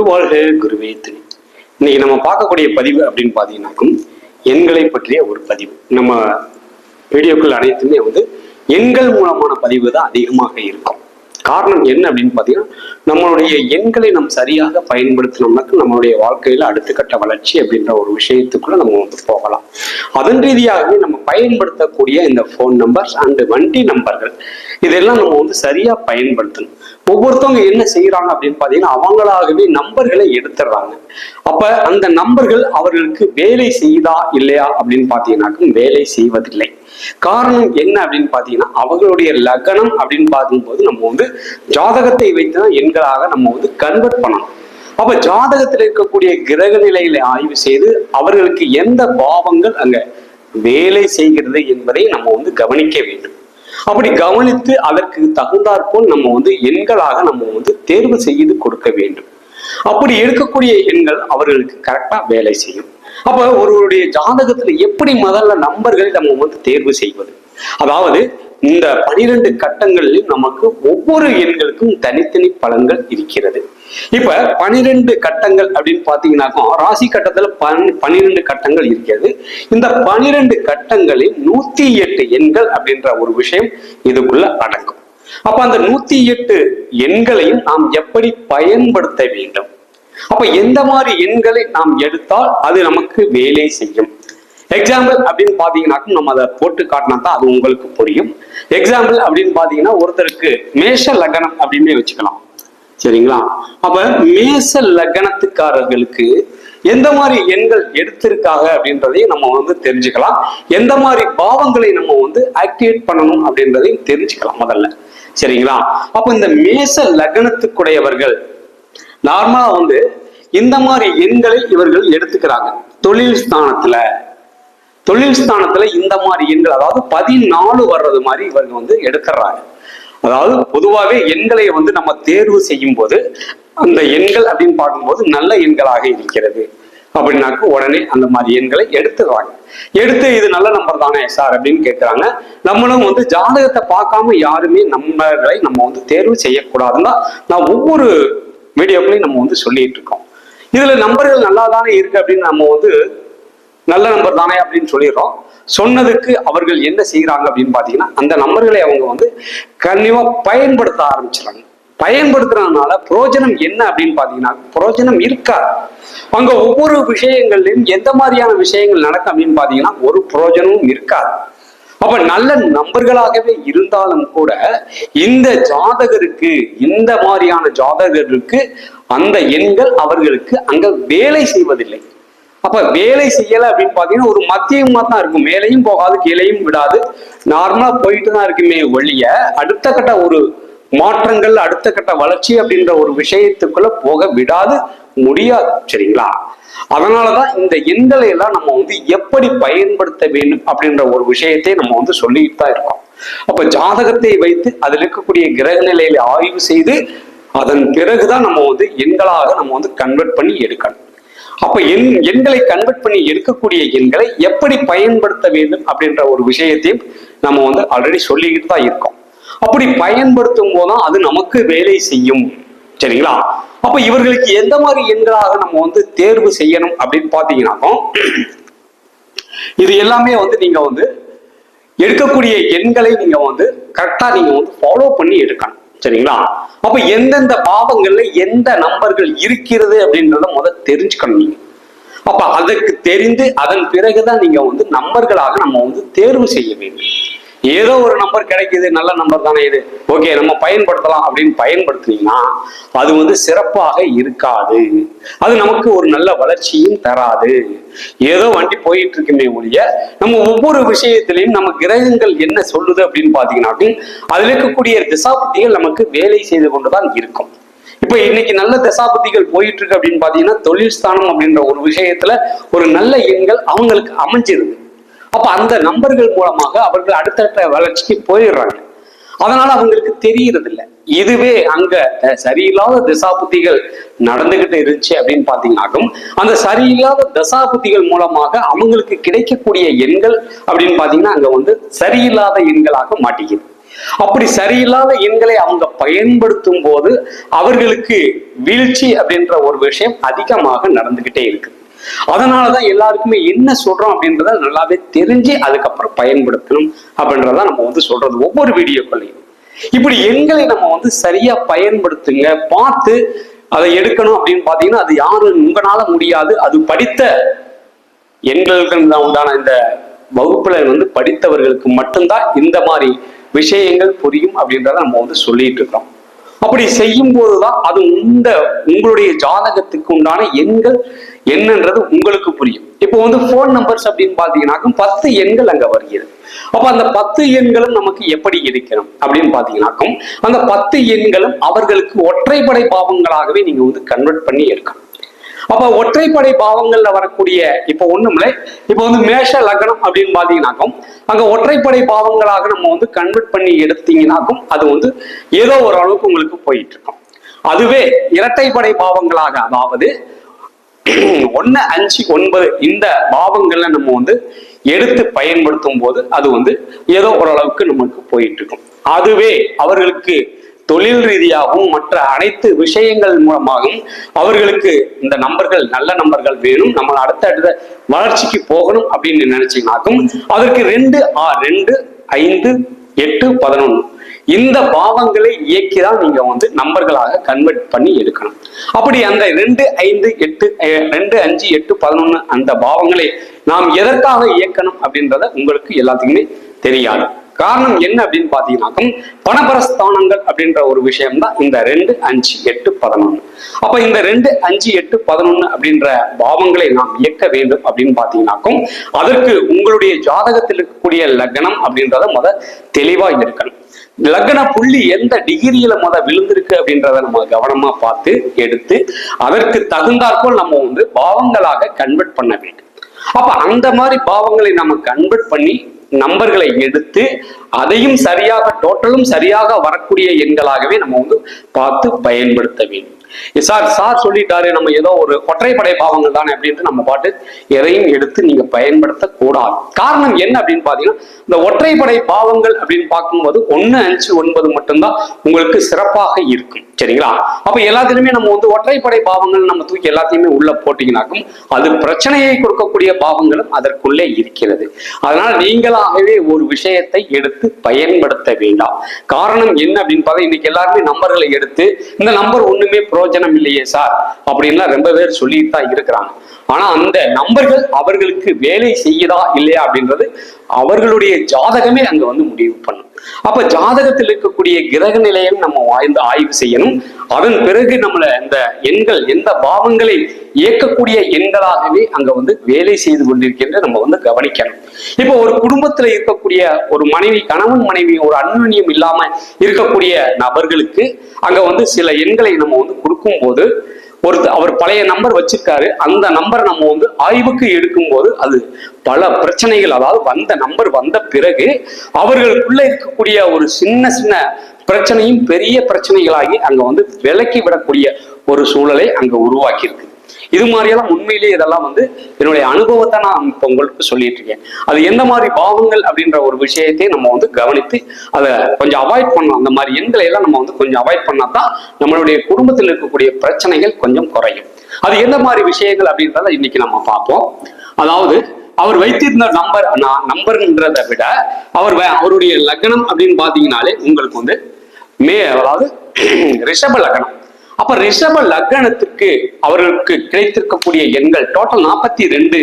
குருவாழ்க குருவே துணை. இன்னைக்கு நம்ம பார்க்கக்கூடிய பதிவு அப்படின்னு பார்த்தீங்கன்னாக்கும் எண்களை பற்றிய ஒரு பதிவு. நம்ம வீடியோக்கள் அனைத்துமே வந்து எண்கள் மூலமான பதிவு தான் அதிகமாக இருக்கும். காரணம் என்ன அப்படின்னு பார்த்தீங்கன்னா நம்மளுடைய எண்களை நம் சரியாக பயன்படுத்தினோம்னாக்க நம்மளுடைய வாழ்க்கையில அடுத்த கட்ட வளர்ச்சி அப்படின்ற ஒரு விஷயத்துக்குள்ள நம்ம வந்து போகலாம். அதன் ரீதியாகவே நம்ம பயன்படுத்தக்கூடிய இந்த ஃபோன் நம்பர்ஸ் அண்டு வண்டி நம்பர்கள் இதெல்லாம் நம்ம வந்து சரியா பயன்படுத்தணும். ஒவ்வொருத்தவங்க என்ன செய்யறாங்க அப்படின்னு பார்த்தீங்கன்னா அவங்களாகவே நம்பர்களை எடுத்துடுறாங்க. அப்ப அந்த நம்பர்கள் அவர்களுக்கு வேலை செய்யுதா இல்லையா அப்படின்னு பாத்தீங்கன்னாக்கும் வேலை செய்வதில்லை. காரணம் என்ன அப்படின்னு பார்த்தீங்கன்னா அவர்களுடைய லக்னம் அப்படின்னு பார்க்கும்போது நம்ம வந்து ஜாதகத்தை வைத்து தான் எண்களாக நம்ம வந்து கன்வெர்ட் பண்ணணும். அப்ப ஜாதகத்தில் இருக்கக்கூடிய கிரக நிலையில ஆய்வு செய்து அவர்களுக்கு எந்த பாவங்கள் அங்க வேலை செய்கிறது என்பதை நம்ம வந்து கவனிக்க வேண்டும். அப்படி கவனித்து அதற்கு தகுந்தாற்போல் நம்ம வந்து எண்களாக நம்ம வந்து தேர்வு செய்து கொடுக்க வேண்டும். அப்படி எடுக்கக்கூடிய எண்கள் அவர்களுக்கு கரெக்டா வேலை செய்யும். அப்ப ஒருவருடைய ஜாதகத்துல எப்படி முதல்ல நம்பர்களை நம்ம வந்து தேர்வு செய்வது? அதாவது இந்த பனிரெண்டு கட்டங்களிலும் நமக்கு ஒவ்வொரு எண்களுக்கும் தனித்தனி பலன்கள் இருக்கிறது. இப்ப பனிரெண்டு கட்டங்கள் அப்படின்னு பாத்தீங்கன்னாக்கும் ராசி கட்டத்துல பன் பனிரெண்டு கட்டங்கள் இருக்கிறது. இந்த பனிரெண்டு கட்டங்களில் நூத்தி எட்டு எண்கள் அப்படின்ற ஒரு விஷயம் இதுக்குள்ள அடங்கும். அப்ப அந்த நூத்தி எட்டு எண்களையும் நாம் எப்படி பயன்படுத்த வேண்டும்? அப்ப எந்த மாதிரி எண்களை நாம் எடுத்தால் அது நமக்கு வேலை செய்யும்? எக்ஸாம்பிள் அப்படின்னு பாத்தீங்கன்னாக்கும் நம்ம அதை போட்டு காட்டினா தான் அது உங்களுக்கு புரியும். எக்ஸாம்பிள் அப்படின்னு பாத்தீங்கன்னா ஒருத்தருக்கு மேஷ லக்னம் அப்படின்னு வச்சுக்கலாம். சரிங்களா? அப்ப மேச லக்னத்துக்காரர்களுக்கு எந்த மாதிரி எண்கள் எடுத்திருக்காங்க அப்படின்றதையும் நம்ம வந்து தெரிஞ்சுக்கலாம். எந்த மாதிரி பாவங்களை நம்ம வந்து ஆக்டிவேட் பண்ணணும் அப்படின்றதையும் தெரிஞ்சுக்கலாம் முதல்ல. சரிங்களா? அப்ப இந்த மேச லக்னத்துக்குடையவர்கள் நார்மலா வந்து இந்த மாதிரி எண்களை இவர்கள் எடுத்துக்கிறாங்க. தொழில் ஸ்தானத்துல. தொழில் ஸ்தானத்துல இந்த மாதிரி எண்கள் அதாவது பதினாலு வர்றது மாதிரி இவர்கள் வந்து எடுக்கிறாங்க அதாவது பொதுவாகவே எண்களை வந்து நம்ம தேர்வு செய்யும் போது அந்த எண்கள் அப்படின்னு பார்க்கும்போது நல்ல எண்களாக இருக்கிறது. அப்படின்னாக்க உடனே அந்த மாதிரி எண்களை எடுத்துடுறாங்க. எடுத்து இது நல்ல நம்பர் தானே சார் அப்படின்னு கேட்குறாங்க நம்மளும் வந்து ஜாதகத்தை பார்க்காம யாருமே நம்பர்களை நம்ம வந்து தேர்வு செய்யக்கூடாதுன்னா நான் ஒவ்வொரு வீடியோக்களையும் நம்ம வந்து சொல்லிட்டு இருக்கோம். இதுல நம்பர்கள் நல்லா தானே இருக்கு அப்படின்னு நம்ம வந்து நல்ல நம்பர் தானே அப்படின்னு சொல்லிடுறோம். சொன்னதுக்கு அவர்கள் என்ன செய்யறாங்க அப்படின்னு பாத்தீங்கன்னா அந்த நம்பர்களை அவங்க வந்து கண்டிப்பா பயன்படுத்த ஆரம்பிச்சிடறாங்க. பயன்படுத்துறதுனால பிரயோஜனம் என்ன அப்படின்னு பாத்தீங்கன்னா பிரயோஜனம் இருக்கா? அங்க ஒவ்வொரு விஷயங்கள்லயும் எந்த மாதிரியான விஷயங்கள் நடக்கும் அப்படின்னு பாத்தீங்கன்னா ஒரு பிரயோஜனமும் இருக்காது. அப்ப நல்ல நம்பர்களாகவே இருந்தாலும் கூட இந்த ஜாதகருக்கு இந்த மாதிரியான ஜாதகருக்கு அந்த எண்கள் அவர்களுக்கு அங்க வேலை செய்வதில்லை. அப்ப வேலை செய்யல அப்படின்னு பாத்தீங்கன்னா ஒரு மத்தியமா தான் இருக்கும். மேலையும் போகாது கீழையும் விடாது. நார்மலா போயிட்டு தான் இருக்குமே ஒழிய அடுத்த கட்ட ஒரு மாற்றங்கள் அடுத்த கட்ட வளர்ச்சி அப்படின்ற ஒரு விஷயத்துக்குள்ள போக விடாது முடியாது. சரிங்களா? அதனாலதான் இந்த எண்களை எல்லாம் நம்ம வந்து எப்படி பயன்படுத்த வேண்டும் அப்படின்ற ஒரு விஷயத்தை நம்ம வந்து சொல்லிட்டு தான் இருக்கோம். அப்ப ஜாதகத்தை வைத்து அதில் இருக்கக்கூடிய கிரக நிலையில ஆய்வு செய்து அதன் பிறகுதான் நம்ம வந்து எண்களாக நம்ம வந்து கன்வெர்ட் பண்ணி எடுக்கணும். அப்ப எண் எண்களை கன்வெர்ட் பண்ணி எடுக்கக்கூடிய எண்களை எப்படி பயன்படுத்த வேண்டும் அப்படின்ற ஒரு விஷயத்தையும் நம்ம வந்து ஆல்ரெடி சொல்லிக்கிட்டு தான் இருக்கோம். அப்படி பயன்படுத்தும் போதுதான் அது நமக்கு வேலை செய்யும். சரிங்களா? அப்ப இவர்களுக்கு எந்த மாதிரி எண்களாக நம்ம வந்து தேர்வு செய்யணும் அப்படின்னு பாத்தீங்கன்னாக்கும் இது எல்லாமே வந்து நீங்க வந்து எடுக்கக்கூடிய எண்களை நீங்க வந்து கரெக்டா நீங்க வந்து ஃபாலோ பண்ணி எடுக்கணும். சரிங்களா? அப்ப எந்தெந்த பாவங்கள்ல எந்த நம்பர்கள் இருக்கிறது அப்படின்றத முதல் தெரிஞ்சுக்கணும் நீங்க. அப்ப அதற்கு தெரிந்து அதன் பிறகுதான் நீங்க வந்து நம்பர்களாக நம்ம வந்து தேர்வு செய்ய வேண்டும். ஏதோ ஒரு நம்பர் கிடைக்குது நல்ல நம்பர் தானே இது. ஓகே நம்ம பயன்படுத்தலாம் அப்படின்னு பயன்படுத்தினீங்கன்னா அது வந்து சிறப்பாக இருக்காது. அது நமக்கு ஒரு நல்ல வளர்ச்சியும் தராது. ஏதோ வண்டி போயிட்டு இருக்குமே ஒழிய நம்ம ஒவ்வொரு விஷயத்திலையும் நம்ம கிரகங்கள் என்ன சொல்லுது அப்படின்னு பாத்தீங்கன்னாக்கும் அதுல இருக்கக்கூடிய திசாபுத்திகள் நமக்கு வேலை செய்து கொண்டுதான் இருக்கும். இப்ப இன்னைக்கு நல்ல தசாபதிகள் போயிட்டு இருக்கு அப்படின்னு பாத்தீங்கன்னா தொழில் ஸ்தானம் அப்படின்ற ஒரு விஷயத்துல ஒரு நல்ல எண்கள் அவங்களுக்கு அமைஞ்சிருது. அப்ப அந்த நம்பர்கள் மூலமாக அவர்கள் அடுத்தடுத்த வளர்ச்சிக்கு போயிடுறாங்க. அதனால அவங்களுக்கு தெரியறதில்ல. இதுவே அங்க சரியில்லாத தசாபுத்திகள் நடந்துகிட்டு இருந்துச்சு அப்படின்னு பாத்தீங்கன்னாக்கும் அந்த சரியில்லாத தசாபுத்திகள் மூலமாக அவங்களுக்கு கிடைக்கக்கூடிய எண்கள் அப்படின்னு பாத்தீங்கன்னா அங்க வந்து சரியில்லாத எண்களாக மாட்டிக்குது. அப்படி சரியில்லாத எண்களை அவங்க பயன்படுத்தும் போது அவர்களுக்கு வீழ்ச்சி அப்படின்ற ஒரு விஷயம் அதிகமாக நடந்துகிட்டே இருக்கு. அதனாலதான் எல்லாருக்குமே என்ன சொல்றோம் அப்படின்றத நல்லாவே தெரிஞ்சு அதுக்கப்புறம் பயன்படுத்தணும் அப்படின்றத நம்ம வந்து சொல்றது ஒவ்வொரு வீடியோக்களையும் இப்படி எண்களை நம்ம வந்து சரியா பயன்படுத்துங்க பார்த்து அதை எடுக்கணும் அப்படின்னு பாத்தீங்கன்னா அது யாரும் உங்களால முடியாது. அது படித்த எண்களுக்கு உண்டான இந்த வகுப்புல வந்து படித்தவர்களுக்கு மட்டும்தான் இந்த மாதிரி விஷயங்கள் புரியும் அப்படின்றத நம்ம வந்து சொல்லிட்டு இருக்கோம் அப்படி செய்யும் போதுதான் அது இந்த உங்களுடைய ஜாதகத்துக்கு உண்டான எண்கள் என்னன்றது உங்களுக்கு புரியும். இப்போ வந்து ஃபோன் நம்பர்ஸ் அப்படின்னு பாத்தீங்கன்னாக்கும் பத்து எண்கள் அங்க வருகிறது. அப்ப அந்த பத்து எண்களும் நமக்கு எப்படி இருக்கணும் அப்படின்னு பாத்தீங்கன்னாக்கும் அந்த பத்து எண்களும் அவர்களுக்கு ஒற்றைப்படை பாவங்களாகவே நீங்க வந்து கன்வெர்ட் பண்ணி எடுக்கணும் அப்ப ஒற்றைப்படை பாவங்கள்ல வரக்கூடிய இப்ப ஒண்ணுமில்ல இப்ப வந்து மேஷ லக்னம் அப்படின்னு பாத்தீங்கன்னாக்கும் அங்க ஒற்றைப்படை பாவங்களாக நம்ம வந்து கன்வெர்ட் பண்ணி எடுத்தீங்கன்னாக்கும் அது வந்து ஏதோ ஒரு அளவுக்கு உங்களுக்கு போயிட்டு இருக்கும். அதுவே இரட்டைப்படை பாவங்களாக அதாவது ஒன்னு அஞ்சு ஒன்பது இந்த பாவங்கள்ல நம்ம வந்து எடுத்து பயன்படுத்தும் போது அது வந்து ஏதோ ஓரளவுக்கு நமக்கு போயிட்டு இருக்கும். அதுவே அவர்களுக்கு தொழில் ரீதியாகவும் மற்ற அனைத்து விஷயங்கள் மூலமாகவும் அவர்களுக்கு இந்த நம்பர்கள் நல்ல நம்பர்கள் வேணும். நம்ம அடுத்த அடுத்த வளர்ச்சிக்கு போகணும் அப்படின்னு நினைச்சீங்கனாக்கும் அதற்கு ரெண்டு ஆ ரெண்டு ஐந்து எட்டு பதினொன்று இந்த பாவங்களை இயக்கிதான் நீங்க வந்து நம்பர்களாக கன்வெர்ட் பண்ணி எடுக்கணும். அப்படி அந்த ரெண்டு ஐந்து எட்டு ரெண்டு அஞ்சு எட்டு பதினொன்னு அந்த பாவங்களை நாம் எதற்காக இயக்கணும் அப்படின்றத உங்களுக்கு எல்லாத்துக்குமே தெரியாது. காரணம் என்ன அப்படின்னு பாத்தீங்கன்னாக்கும் பணபரஸ்தானங்கள் அப்படின்ற ஒரு விஷயம் தான் இந்த ரெண்டு அஞ்சு எட்டு பதினொன்று அப்ப இந்த ரெண்டு அஞ்சு எட்டு பதினொன்னு அப்படின்ற பாவங்களை நாம் இயக்க வேண்டும் அப்படின்னு பாத்தீங்கன்னாக்கும் அதற்கு உங்களுடைய ஜாதகத்தில் இருக்கக்கூடிய லக்னம் அப்படின்றத முத தெளிவா இருக்கணும். லக்ன புள்ளி எந்த டிகிரியில முத விழுந்திருக்கு அப்படின்றத நம்ம கவனமா பார்த்து எடுத்து அதற்கு தகுந்தாற்போல் நம்ம வந்து பாவங்களாக கன்வெர்ட் பண்ண வேண்டும். அப்ப அந்த மாதிரி பாவங்களை நம்ம கன்வெர்ட் பண்ணி நம்பர்களை எடுத்து அதையும் சரியாக டோட்டலும் சரியாக வரக்கூடிய எண்களாகவே நம்ம வந்து பார்த்து பயன்படுத்த வேண்டும். சார் சார் சொல்லிட்டாரு நம்ம ஏதோ ஒரு ஒற்றைப்படை பாவங்கள் தானே அப்படின்ட்டு நம்ம பாட்டு எதையும் எடுத்து நீங்க பயன்படுத்த கூடாது காரணம் என்ன அப்படின்னு பாத்தீங்கன்னா இந்த ஒற்றைப்படை பாவங்கள் அப்படின்னு பார்க்கும்போது ஒன்னு அஞ்சு ஒன்பது மட்டும்தான் உங்களுக்கு சிறப்பாக இருக்கும். சரிங்களா? அப்ப எல்லாத்திலுமே நம்ம வந்து ஒற்றைப்படை பாவங்கள் நம்ம தூக்கி எல்லாத்தையுமே உள்ள போட்டீங்கன்னாக்கும் அது பிரச்சனையை கொடுக்கக்கூடிய பாவங்களும் அதற்குள்ளே இருக்கிறது. அதனால நீங்களாகவே ஒரு விஷயத்தை எடுத்து பயன்படுத்த வேண்டாம். காரணம் என்ன அப்படின்னு பார்த்தா இன்னைக்கு எல்லாருமே நம்பர்களை எடுத்து இந்த நம்பர் ஒண்ணுமே பிரயோஜனம் இல்லையே சார் அப்படின்லாம் ரொம்ப பேர் சொல்லிட்டு தான் இருக்கிறாங்க. ஆனா அந்த நம்பர்கள் அவர்களுக்கு வேலை செய்யுதா இல்லையா அப்படின்றது அவர்களுடைய ஜாதகமே அங்க வந்து முடிவு பண்ணும். அப்ப ஜாதகத்தில் இருக்கக்கூடிய கிரக நிலையம் நம்ம வாய்ந்து ஆய்வு செய்யணும். அதன் பிறகு நம்மள இந்த எண்கள் எந்த பாவங்களை இயக்கக்கூடிய எண்களாகவே அங்க வந்து வேலை செய்து கொண்டிருக்கின்ற நம்ம வந்து கவனிக்கணும். இப்போ ஒரு குடும்பத்துல இருக்கக்கூடிய ஒரு மனைவி கணவன் மனைவி ஒரு அந்யோன்யம் இல்லாம இருக்கக்கூடிய நபர்களுக்கு அங்க வந்து சில எண்களை நம்ம வந்து கொடுக்கும்போது ஒரு அவர் பழைய நம்பர் வச்சிருக்காரு. அந்த நம்பரை நம்ம வந்து ஆய்வுக்கு எடுக்கும்போது அது பல பிரச்சனைகள் அதாவது வந்த நம்பர் வந்த பிறகு அவர்களுக்குள்ள இருக்கக்கூடிய ஒரு சின்ன சின்ன பிரச்சனையும் பெரிய பிரச்சனைகளாகி அங்க வந்து விலக்கி விடக்கூடிய ஒரு சூழலை அங்க உருவாக்கியிருக்கு. இது மாதிரியெல்லாம் உண்மையிலேயே இதெல்லாம் வந்து என்னுடைய அனுபவத்தை நான் இப்போ உங்களுக்கு சொல்லிட்டு இருக்கேன். அது எந்த மாதிரி பாவங்கள் அப்படின்ற ஒரு விஷயத்தை நம்ம வந்து கவனித்து அதை கொஞ்சம் அவாய்ட் பண்ணலாம் அந்த மாதிரி எண்களை எல்லாம் நம்ம வந்து கொஞ்சம் அவாய்ட் பண்ணா தான் நம்மளுடைய குடும்பத்தில் இருக்கக்கூடிய பிரச்சனைகள் கொஞ்சம் குறையும். அது எந்த மாதிரி விஷயங்கள் அப்படின்றத இன்னைக்கு நம்ம பார்ப்போம். அதாவது அவர் வைத்திருந்த நம்பர் நான் நம்பர்ன்றதை விட அவர் அவருடைய லக்னம் அப்படின்னு பாத்தீங்கன்னாலே உங்களுக்கு வந்து மே அதாவது ரிஷப லக்னம். அப்ப ரிஷப லக்னத்துக்கு அவர்களுக்கு கிடைத்திருக்கக்கூடிய எண்கள் டோட்டல் நாற்பத்தி ரெண்டு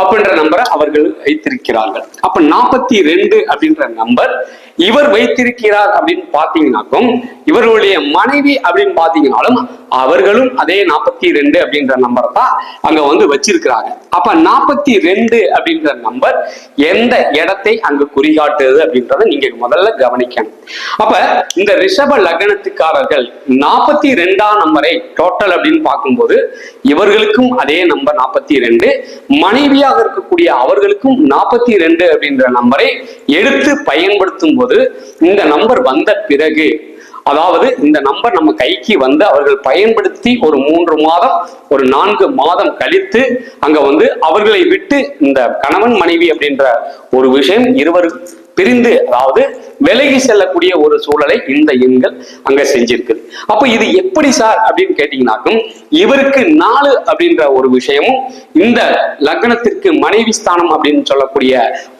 அப்படின்ற நம்பரை அவர்கள் வைத்திருக்கிறார்கள். அப்ப நாற்பத்தி ரெண்டு அப்படின்ற நம்பர் இவர் வைத்திருக்கிறார் அப்படின்னு பாத்தீங்கன்னாக்கும் இவர்களுடைய மனைவி அப்படின்னு பாத்தீங்கன்னாலும் அவர்களும் அதே நாற்பத்தி ரெண்டு அப்படின்ற நம்பர் தான் அங்க வந்து வச்சிருக்கிறாங்க. அப்ப நாற்பத்தி ரெண்டு அப்படின்ற நம்பர் எந்த இடத்தை அங்கு குறிகாட்டுது அப்படின்றத நீங்க முதல்ல கவனிக்கணும். அப்ப இந்த ரிஷப லக்னத்துக்காரர்கள் நாற்பத்தி ரெண்டாம் நம்பரை டோட்டல் அப்படின்னு பார்க்கும்போது இவர்களுக்கும் அதே நம்பர் நாற்பத்தி ரெண்டு மனைவியாக இருக்கக்கூடிய அவர்களுக்கும் நாற்பத்தி ரெண்டு அப்படின்ற நம்பரை எடுத்து பயன்படுத்தும் போது இந்த நம்பர் வந்த பிறகு அதாவது இந்த நம்பர் நம்ம கைக்கு வந்து அவர்கள் பயன்படுத்தி ஒரு மூன்று மாதம் ஒரு நான்கு மாதம் கழித்து அங்க வந்து அவர்களை விட்டு இந்த கணவன் மனைவி அப்படின்ற ஒரு விஷயம் இருவர் பிரிந்து அதாவது விலகி செல்லக்கூடிய ஒரு சூழலை இந்த எண்கள் அங்க செஞ்சிருக்குது அப்ப இது எப்படி சார் அப்படின்னு கேட்டீங்கன்னாக்கும் இவருக்கு நாலு அப்படின்ற ஒரு விஷயமும் இந்த லக்னத்திற்கு மனைவி ஸ்தானம் அப்படின்னு சொல்லக்கூடிய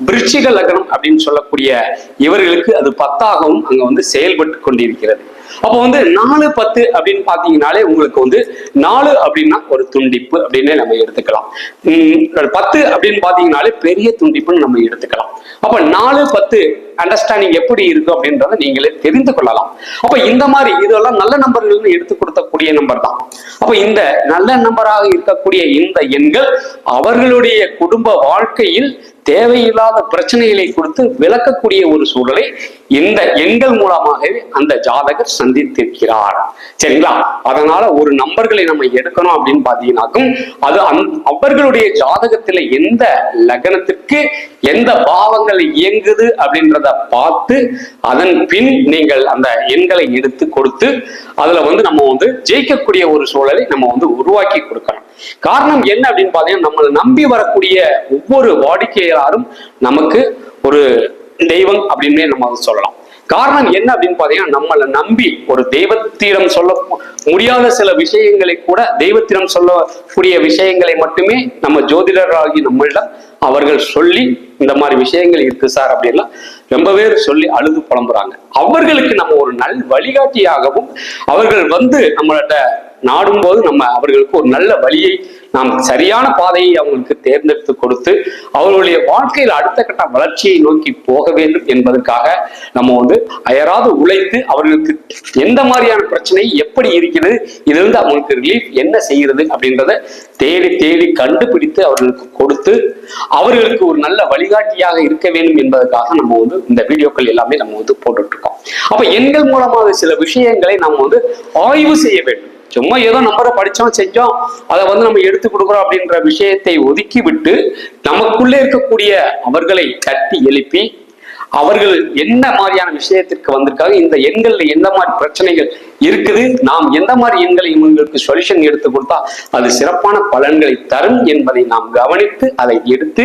விருட்சிக லக்னம் அப்படின்னு சொல்லக்கூடிய இவர்களுக்கு அது பத்தாகவும் அங்க வந்து செயல்பட்டு கொண்டிருக்கிறது. அப்போ வந்து நாலு பத்து அப்படின்னு பாத்தீங்கன்னாலே உங்களுக்கு வந்து நாலு அப்படின்னா ஒரு துண்டிப்பு அப்படின்னு நம்ம எடுத்துக்கலாம். பத்து அப்படின்னு பாத்தீங்கன்னாலே பெரிய துண்டிப்புன்னு நம்ம எடுத்துக்கலாம். அப்ப நாலு பத்து அண்டர்ஸ்டாண்டிங் எப்படி இருக்கு அப்படின்றத நீங்களே தெரிந்து கொள்ளலாம். அப்ப இந்த மாதிரி இதெல்லாம் நல்ல நம்பர்கள் எடுத்து கொடுத்தக்கூடிய நம்பர் தான். அப்ப இந்த நல்ல நம்பராக இருக்கக்கூடிய இந்த எண்கள் அவர்களுடைய குடும்ப வாழ்க்கையில் தேவையில்லாத பிரச்சனைகளை கொடுத்து விளக்கக்கூடிய ஒரு சூழலை இந்த எண்கள் மூலமாகவே அந்த ஜாதகர் சந்தித்திருக்கிறார். சரிங்களா? அதனால ஒரு நம்பர்களை நம்ம எடுக்கணும் அப்படின்னு பாத்தீங்கன்னாக்கும் அது அந் அவர்களுடைய ஜாதகத்துல எந்த லக்னத்திற்கு எந்த பாவங்கள் இயங்குது அப்படின்றத பார்த்து அதன் பின் நீங்கள் அந்த எண்களை எடுத்து கொடுத்து அதுல வந்து நம்ம வந்து ஜெயிக்கக்கூடிய ஒரு சூழலை நம்ம வந்து உருவாக்கி கொடுக்கணும். காரணம் என்ன அப்படின்னு பாத்தீங்கன்னா நம்மளை நம்பி வரக்கூடிய ஒவ்வொரு யாரும் நமக்கு ஒரு தெய்வம் அப்படின்னே நம்ம சொல்லலாம். காரணம் என்ன அப்படின்னு பாத்தீங்கன்னா நம்மளை நம்பி ஒரு தெய்வத்திடம் சொல்ல முடியாத சில விஷயங்களை கூட தெய்வத்திடம் சொல்லக்கூடிய விஷயங்களை மட்டுமே நம்ம ஜோதிடராகி நம்மளிடம் அவர்கள் சொல்லி இந்த மாதிரி விஷயங்கள் இருக்கு சார் அப்படின்லாம் ரொம்ப பேர் சொல்லி அழுது புலம்புறாங்க. அவர்களுக்கு நம்ம ஒரு நல் வழிகாட்டியாகவும் அவர்கள் வந்து நம்மள்ட்ட நாடும் போது நம்ம அவர்களுக்கு ஒரு நல்ல வழியை நாம் சரியான பாதையை அவங்களுக்கு தேர்ந்தெடுத்து கொடுத்து அவர்களுடைய வாழ்க்கையில் அடுத்த கட்ட வளர்ச்சியை நோக்கி போக வேண்டும் என்பதற்காக நம்ம வந்து அயராது உழைத்து அவர்களுக்கு எந்த மாதிரியான பிரச்சனை எப்படி இருக்கிறது இதிலிருந்து அவங்களுக்கு ரிலீஃப் என்ன செய்கிறது அப்படின்றத தேடி தேடி கண்டுபிடித்து அவர்களுக்கு கொடுத்து அவர்களுக்கு ஒரு நல்ல வழிகாட்டியாக இருக்க வேண்டும் என்பதற்காக நம்ம வந்து இந்த வீடியோக்கள் எல்லாமே நம்ம வந்து போட்டுட்டு இருக்கோம் அப்ப எண்கள் மூலமாக சில விஷயங்களை நம்ம வந்து ஆய்வு செய்ய வேண்டும். சும்மா ஏதோ நம்பரை படிச்சோம் செஞ்சோம் அதை வந்து நம்ம எடுத்து கொடுக்குறோம் அப்படின்ற விஷயத்தை ஒதுக்கி விட்டு நமக்குள்ளே இருக்கக்கூடிய அவர்களை தட்டி எழுப்பி அவர்கள் என்ன மாதிரியான விஷயத்திற்கு வந்திருக்காங்க இந்த எண்கள்ல எந்த மாதிரி பிரச்சனைகள் இருக்குது. நாம் எந்த மாதிரி எண்களை இவங்களுக்கு சொல்யூஷன் எடுத்து கொடுத்தா அது சிறப்பான பலன்களை தரும் என்பதை நாம் கவனித்து அதை எடுத்து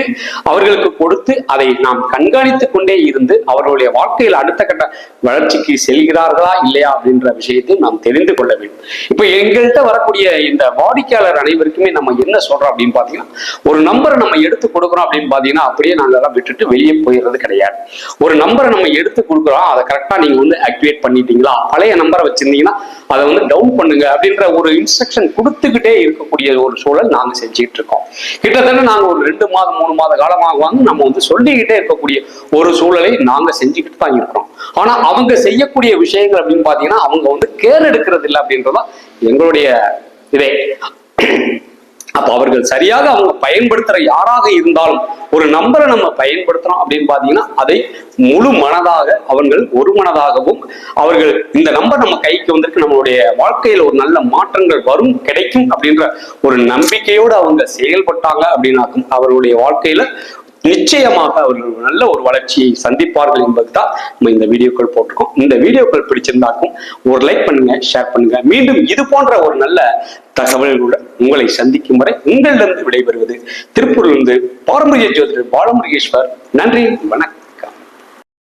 அவர்களுக்கு கொடுத்து அதை நாம் கண்காணித்து கொண்டே இருந்து அவர்களுடைய வாழ்க்கையில் அடுத்த கட்ட வளர்ச்சிக்கு செல்கிறார்களா இல்லையா அப்படின்ற விஷயத்தை நாம் தெரிந்து கொள்ள வேண்டும். இப்ப எங்கள்கிட்ட வரக்கூடிய இந்த வாடிக்கையாளர் அனைவருக்குமே நம்ம என்ன சொல்றோம் அப்படின்னு பாத்தீங்கன்னா ஒரு நம்பரை நம்ம எடுத்து கொடுக்குறோம் அப்படின்னு பாத்தீங்கன்னா அப்படியே நாங்க எல்லாம் விட்டுட்டு வெளியே போயிடுறது கிடையாது. ஒரு நம்பரை நம்ம எடுத்து கொடுக்குறோம் அதை கரெக்டா நீங்க வந்து ஆக்டிவேட் பண்ணிட்டீங்களா? பழைய நம்பரை வச்சிருந்தீங்கன்னா அதை வந்து டவுன் பண்ணுங்க அப்படின்ற ஒரு இன்ஸ்ட்ரக்ஷன் கொடுத்துக்கிட்டே இருக்கக்கூடிய ஒரு சூழல் நாங்க செஞ்சுக்கிட்டு இருக்கோம். கிட்டத்தட்ட நாங்க ஒரு ரெண்டு மாதம் மூணு மாத காலமாக வந்து நம்ம வந்து சொல்லிக்கிட்டே இருக்கக்கூடிய ஒரு சூழலை நாங்க செஞ்சுக்கிட்டு தான் இருக்கிறோம். ஆனா அவங்க செய்யக்கூடிய விஷயங்கள் அப்படின்னு பாத்தீங்கன்னா அவங்க வந்து கேர் எடுக்கிறது இல்லை அப்படின்றதான் எங்களுடைய இதே. அப்ப அவர்கள் சரியாக அவங்க பயன்படுத்துற யாராக இருந்தாலும் ஒரு நம்பரை நம்ம பயன்படுத்துறோம் அப்படின்னு பாத்தீங்கன்னா அதை முழு மனதாக அவர்கள் ஒரு மனதாகவும் அவர்கள் இந்த நம்பர் நம்ம கைக்கு வந்திருக்கு நம்மளுடைய வாழ்க்கையில ஒரு நல்ல மாற்றங்கள் வரும் கிடைக்கும் அப்படின்ற ஒரு நம்பிக்கையோடு அவங்க செயல்பட்டாங்க அப்படின்னாக்கும் அவர்களுடைய வாழ்க்கையில நிச்சயமாக அவர்கள் ஒரு நல்ல ஒரு வளர்ச்சியை சந்திப்பார்கள் என்பது தான் நம்ம இந்த வீடியோக்கள் போட்டிருக்கோம். இந்த வீடியோக்கள் பிடிச்சிருந்தாக்கும் ஒரு லைக் பண்ணுங்க ஷேர் பண்ணுங்க. மீண்டும் இது போன்ற ஒரு நல்ல தகவல்களுடன் உங்களை சந்திக்கும் வரை உங்களிடம் விடைபெறுவது திருப்பூரிலிருந்து பாரம்பரிய ஜோதிடர் பாலமுருகேஸ்வர். நன்றி வணக்கம்.